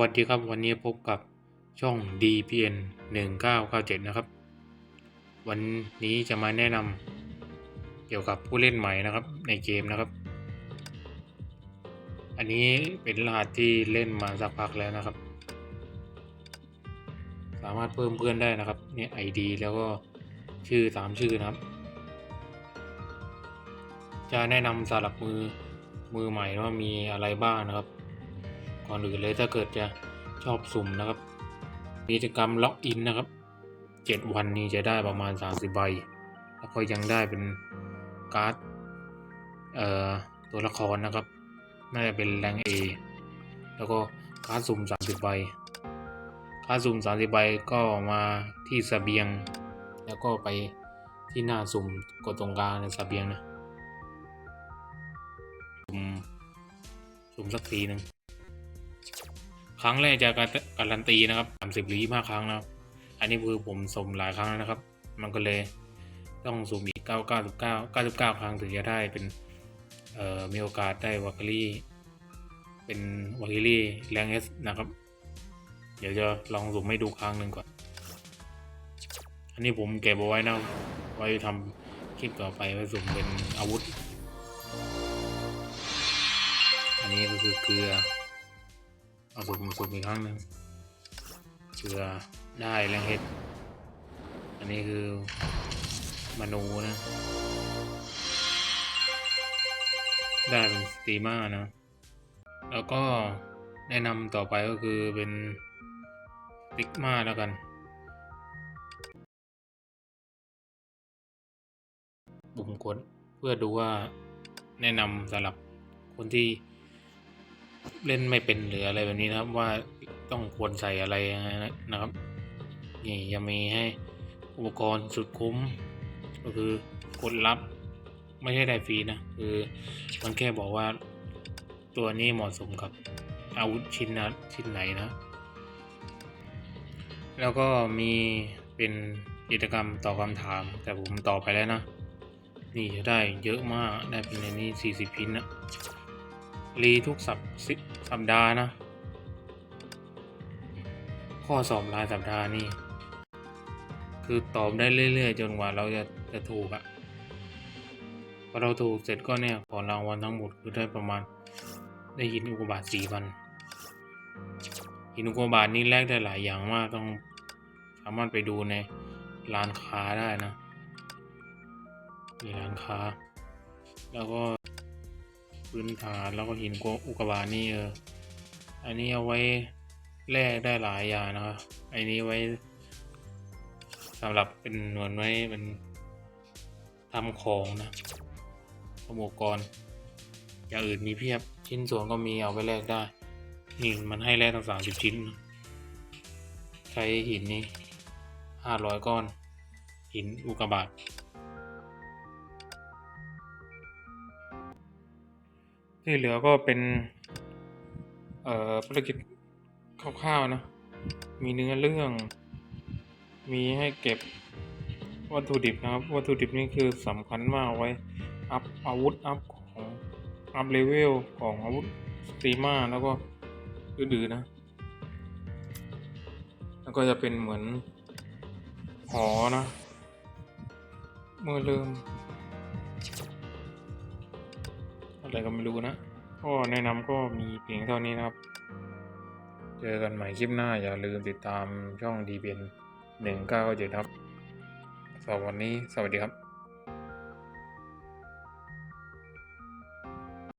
วัสดีครับวันนี้พบกับช่อง DPN 1997 นะครับ วันนี้จะมาแนะนำเกี่ยวกับผู้เล่นใหม่นะครับในเกมนะครับ อันนี้เป็นรหัสที่เล่นมาสักพักแล้วนะครับ สามารถเพิ่มเพื่อนได้นะครับเนี่ย ID แล้วก็ชื่อตามชื่อนะครับ จะแนะนำสำหรับมือมือใหม่ว่ามีอะไรบ้างนะครับ ก่อนอื่นเลยถ้าเกิดจะชอบสุ่มนะครับ กิจกรรมล็อกอินนะครับ 7 วันนี้จะได้ประมาณ 30 ใบ แล้วก็ยังได้เป็นการ์ดตัวละครนะครับ น่าจะเป็นแรง A แล้วก็การ์ดสุ่ม 30 ใบการ์ดสุ่ม 30 ใบก็มาที่สเบียง แล้วก็ไปที่หน้าสุ่มกดตรงกลางในสเบียงนะ สุ่มสุ่มสักทีหนึ่ง ครั้งแรกจะการันตีนะครับสามสิบหรือยี่ห้าครั้งนะครับ อันนี้คือผมสุมหลายครั้งแล้วนะครับ มันก็เลยต้องสุ่มอีกเก้าเก้าสิบเก้าเก้าสิบเก้าครั้งถึงจะได้เป็นเอ่อมีโอกาสได้วาคิลี่เป็นวาคิลี่แรงเอสนะครับ เดี๋ยวจะลองสุ่มให้ดูครั้งหนึ่งก่อน อันนี้ผมเก็บเอาไว้นะไว้ทำคลิปต่อไปไว้สุ่มเป็นอาวุธ อันนี้ก็คือเกลือ เอาสุ่มาสุ่มอีกครั้งหนึ่งเกลือได้แรงเห็ด อันนี้คือมนูนะ ได้เป็นสตีมานะ แล้วก็แนะนำต่อไปก็คือเป็นติกมาแล้วกัน ปุ่มกดเพื่อดูว่าแนะนำสำหรับคนที่ เล่นไม่เป็นหรืออะไรแบบนี้นะครับ ว่าต้องควรใส่อะไรยังไงนะครับนี่ยังมีให้อุปกรณ์สุดคุ้ม ก็คือกดรับไม่ใช่ได้ฟรีนะคือมันแค่บอกว่าตัวนี้เหมาะสมกับอาวุธชิ้นนะชิ้นไหนนะ แล้วก็มีเป็นกิจกรรมตอบคำถาม แต่ผมตอบไปแล้วนะ นี่จะได้เยอะมากได้เป็นในนี้สี่สิบพินนะ รีทุกสัปสัปดาห์นะ ข้อสอบรายสัปดาห์นี่ คือตอบได้เรื่อย ๆ จนกว่าเราจะจะถูกอะพอเราถูกเสร็จก็เนี่ยขอรางวัลทั้งหมดคือได้ประมาณได้หินอุกกาบาตสี่พันหินอุกกาบาตนี่แลกได้หลายอย่างมากต้องสามารถไปดูในร้านค้าได้นะมีร้านค้า แล้วก็ พื้นฐานแล้วก็หินอุกกาบาตนี่เอออันนี้เอาไว้แลกได้หลายอย่างนะครับอันนี้ไว้สำหรับเป็นหน่วยไว้เป็นทำของนะอุปกรณ์อย่างอื่นมีเพียบชิ้นส่วนก็มีเอาไปแลกได้ นี่มันให้แลกตั้งสามสิบชิ้น ใช้หินนี่ห้าร้อยก้อน หินอุกกาบาต ที่เหลือก็เป็น เอ่อภารกิจคร่าวๆนะ มีเนื้อเรื่อง มีให้เก็บวัตถุดิบนะครับ วัตถุดิบนี่คือสำคัญมากไว้ อัพอาวุธ อัพของ อัพเลเวลของอาวุธสตรีมาแล้วก็อื่นๆนะ แล้วก็จะเป็นเหมือนหอนะ เมื่อเริ่ม อะไรก็ไม่รู้นะ ก็แนะนำก็มีเพียงเท่านี้นะครับ เจอกันใหม่คลิปหน้าอย่าลืมติดตามช่องดีเบนหนึ่งเก้าเจ็ดครับสำหรับวันนี้สวัสดีครับ